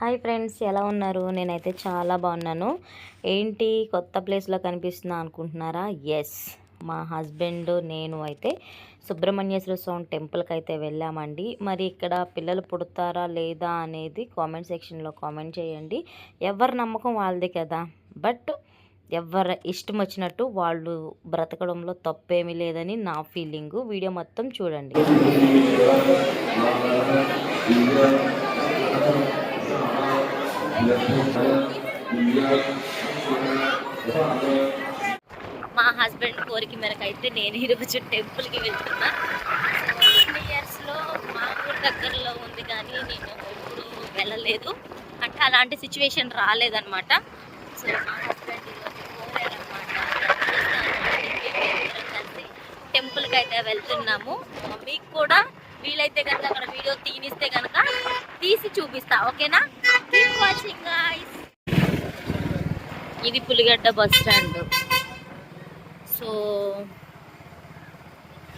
Hi friends ఎలా ఉన్నారు? నేనైతే చాలా బాగున్నాను. ఏంటి? కొత్త ప్లేస్లో కనిపిస్తున్నా అనుకుంటున్నారా? ఎస్ మా హస్బెండ్ నేను అయితే సుబ్రహ్మణ్యేశ్వర స్వామి టెంపుల్కి అయితే వెళ్ళామండి. మరి ఇక్కడ పిల్లలు పుడతారా లేదా అనేది కామెంట్ సెక్షన్లో కామెంట్ చేయండి. ఎవరి నమ్మకం వాళ్ళది కదా. బట్ ఎవరి ఇష్టం వచ్చినట్టు వాళ్ళు బ్రతకడంలో తప్పేమీ లేదని నా ఫీలింగు. వీడియో మొత్తం చూడండి. మా హస్బెండ్ కోరిక మేరకు అయితే నేను ఈరోజు టెంపుల్కి వెళ్తున్నా. సో ఇయర్స్లో మా ఊరు దగ్గరలో ఉంది కానీ నేను ఎప్పుడు వెళ్ళలేదు. అంటే అలాంటి సిచ్యువేషన్ రాలేదన్నమాట. సో మా హస్బెండ్ ఈరోజు కోరారనమాట కలిసి టెంపుల్కి అయితే వెళ్తున్నాము. మీకు కూడా వీలైతే కనుక అక్కడ వీడియో తీనిస్తే కనుక తీసి చూపిస్తా ఓకేనా? ఇది పులిగడ్డ బస్ స్టాండ్. సో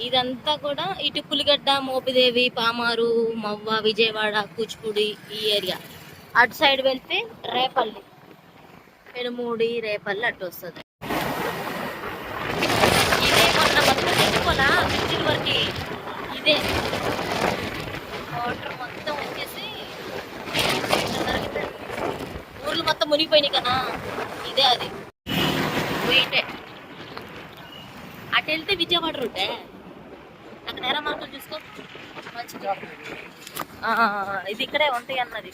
ఇదంతా కూడా ఇటు పులిగడ్డ మోపిదేవి పామారు మవ్వ విజయవాడ కూచిపూడి ఈ ఏరియా. అటు సైడ్ వెళ్తే రేపల్లి. పెనుమూడి రేపల్లి అటు వస్తుంది. ఇదే మొన్న మొత్తం తెచ్చుకోలా వరకు. ఇదే వాటర్ మొత్తం వచ్చేసి ఊర్లు మొత్తం మునిగిపోయినాయి కదా ఇదే అది పోయిటే అటు వెళ్తే విజయవాడ రూటే అక్కడ ఎరా మార్కులు చూసుకో మంచిది ఇది ఇక్కడే ఉంటాయి అన్నది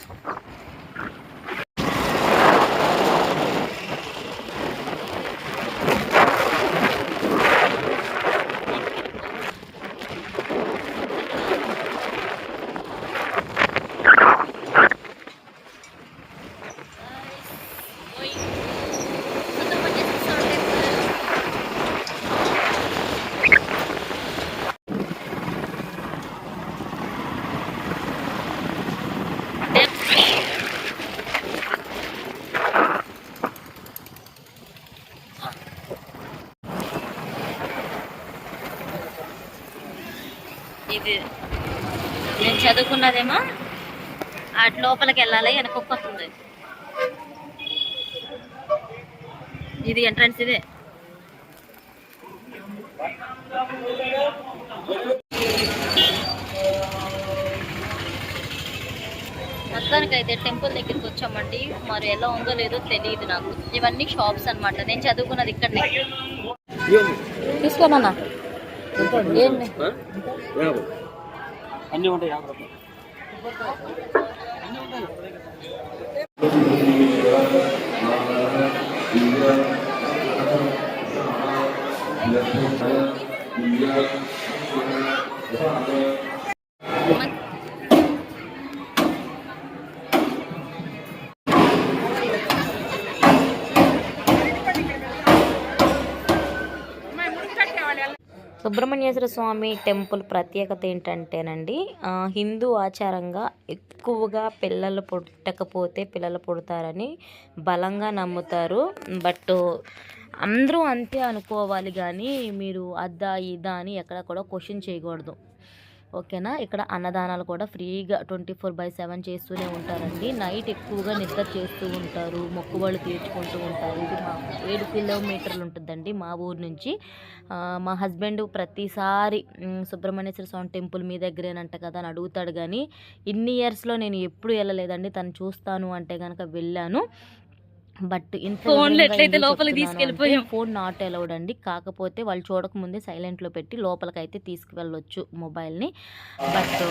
Going. సుబ్రహ్మణ్యేశ్వర స్వామి టెంపుల్. ఇది నేను చదువుకున్నదేమో? అటు లోపలికి వెళ్ళాలి వెనకొక్క వస్తుంది ఇది ఎంట్రన్స్ ఇదే. మొత్తానికైతే టెంపుల్ దగ్గరికి వచ్చామండి. మరి ఎలా ఉందో లేదో తెలియదు నాకు. ఇవన్నీ షాప్స్ అన్నమాట. నేను చదువుకున్నది ఇక్కడనే. తీసుకోనన్నా ఏంటి అన్నీ ఉంటాయి సుబ్రహ్మణ్యేశ్వర స్వామి టెంపుల్ ప్రత్యేకత ఏంటంటేనండి హిందూ ఆచారంగా ఎక్కువగా పిల్లలు పుట్టకపోతే పిల్లలు పుడతారని బలంగా నమ్ముతారు. బట్ అందరూ అంతే అనుకోవాలి కానీ మీరు అద్దా ఇదా అని ఎక్కడ కూడా క్వశ్చన్ చేయకూడదు. ఓకేనా? ఇక్కడ అన్నదానాలు కూడా ఫ్రీగా ట్వంటీ ఫోర్ బై సెవెన్ చేస్తూనే ఉంటారండి. నైట్ ఎక్కువగా నిద్ర చేస్తూ ఉంటారు మొక్కుబళ్ళు తీర్చుకుంటూ ఉంటారు. ఇది మా ఏడు కిలోమీటర్లు ఉంటుందండి మా ఊరు నుంచి. మా హస్బెండ్ ప్రతిసారి సుబ్రహ్మణ్యేశ్వర స్వామి టెంపుల్ మీ దగ్గరేనంట కదా అని అడుగుతాడు కానీ ఇన్ని ఇయర్స్లో నేను ఎప్పుడు వెళ్ళలేదండి. తను చూస్తాను అంటే కనుక వెళ్ళాను. బట్ ఫోన్లో ఎట్లయితే లోపలికి తీసుకెళ్ళిపోయాం. ఫోన్ నాట్ అలౌడ్ అండి. కాకపోతే వాళ్ళు చూడకముందే సైలెంట్లో పెట్టి లోపలికైతే తీసుకువెళ్ళొచ్చు మొబైల్ని. బట్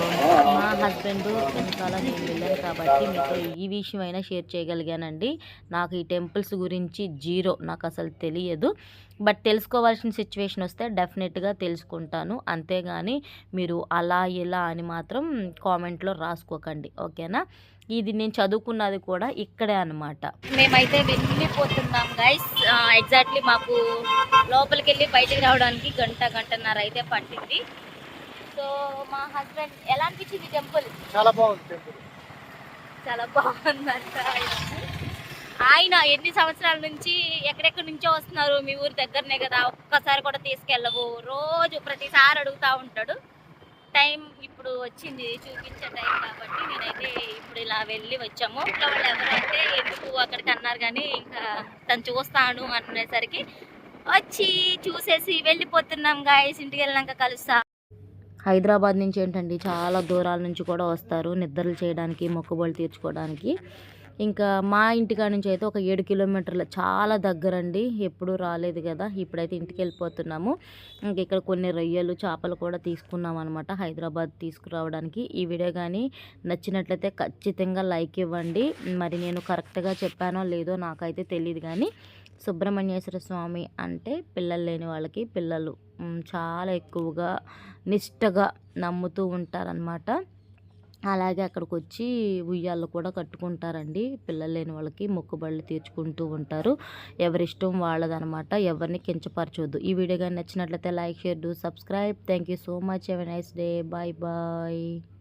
మా హస్బెండ్ వెనకాల నేను వెళ్ళాను కాబట్టి మీతో ఈ విషయం అయినా షేర్ చేయగలిగానండి. నాకు ఈ టెంపుల్స్ గురించి జీరో నాకు అసలు తెలియదు. బట్ తెలుసుకోవాల్సిన సిచ్యువేషన్ వస్తే డెఫినెట్గా తెలుసుకుంటాను. అంతేగాని మీరు అలా ఇలా అని మాత్రం కామెంట్లో రాసుకోకండి. ఓకేనా? ఇది నేను చదువుకున్నది కూడా ఇక్కడే అనమాట మేమైతే వెళ్ళిపోతున్నాం గైస్ ఎగ్జాక్ట్లీ మాకు లోపలికి వెళ్ళి బయటికి రావడానికి గంట గంటన్నర అయితే పట్టింది. సో మా హస్బెండ్ ఎలా అనిపించింది టెంపుల్ చాలా బాగుంది టెంపుల్ చాలా బాగుందంట. ఆయన ఎన్ని సంవత్సరాల నుంచి ఎక్కడెక్కడి నుంచో వస్తున్నారు మీ ఊరి దగ్గరనే కదా. ఒక్కసారి కూడా తీసుకెళ్ళవు. రోజు ప్రతిసారి అడుగుతా ఉంటాడు. టైం ఇప్పుడు వచ్చింది చూపించే టైం కాబట్టి నేనైతే ఇప్పుడు ఇలా వెళ్ళి వచ్చాము. ఇంట్లో వాళ్ళు ఎవరైతే ఎందుకు అక్కడికి అన్నారు కానీ ఇంకా తను చూస్తాను అనేసరికి వచ్చి చూసేసి వెళ్ళిపోతున్నాం గాయస్ ఇంటికి వెళ్ళాక కలుస్తా. హైదరాబాద్ నుంచి ఏంటండి చాలా దూరాల నుంచి కూడా వస్తారు నిద్రలు చేయడానికి మొక్కుబడులు తీర్చుకోవడానికి. ఇంకా మా ఇంటికాడ నుంచి అయితే ఒక ఏడు కిలోమీటర్లు చాలా దగ్గరండి. ఎప్పుడు రాలేదు కదా ఇప్పుడైతే ఇంటికి వెళ్ళిపోతున్నాము ఇంక ఇక్కడ కొన్ని రొయ్యలు చేపలు కూడా తీసుకున్నాం అనమాట హైదరాబాద్ తీసుకురావడానికి. ఈ వీడియో కానీ నచ్చినట్లయితే ఖచ్చితంగా లైక్ ఇవ్వండి. మరి నేను కరెక్ట్గా చెప్పానో లేదో నాకైతే తెలియదు కానీ సుబ్రహ్మణ్యేశ్వర స్వామి అంటే పిల్లలు లేని వాళ్ళకి పిల్లలు చాలా ఎక్కువగా నిష్టగా నమ్ముతూ ఉంటారనమాట అలాగే అక్కడికి వచ్చి ఉయ్యాలు కూడా కట్టుకుంటారండి. పిల్లలు లేని వాళ్ళకి మొక్కుబళ్ళు తీర్చుకుంటూ ఉంటారు. ఎవరిష్టం వాళ్ళదనమాట. ఎవరిని కించపరచొద్దు. ఈ వీడియో కానీ నచ్చినట్లయితే like share do subscribe. Thank you so much. Have nice day. Bye bye.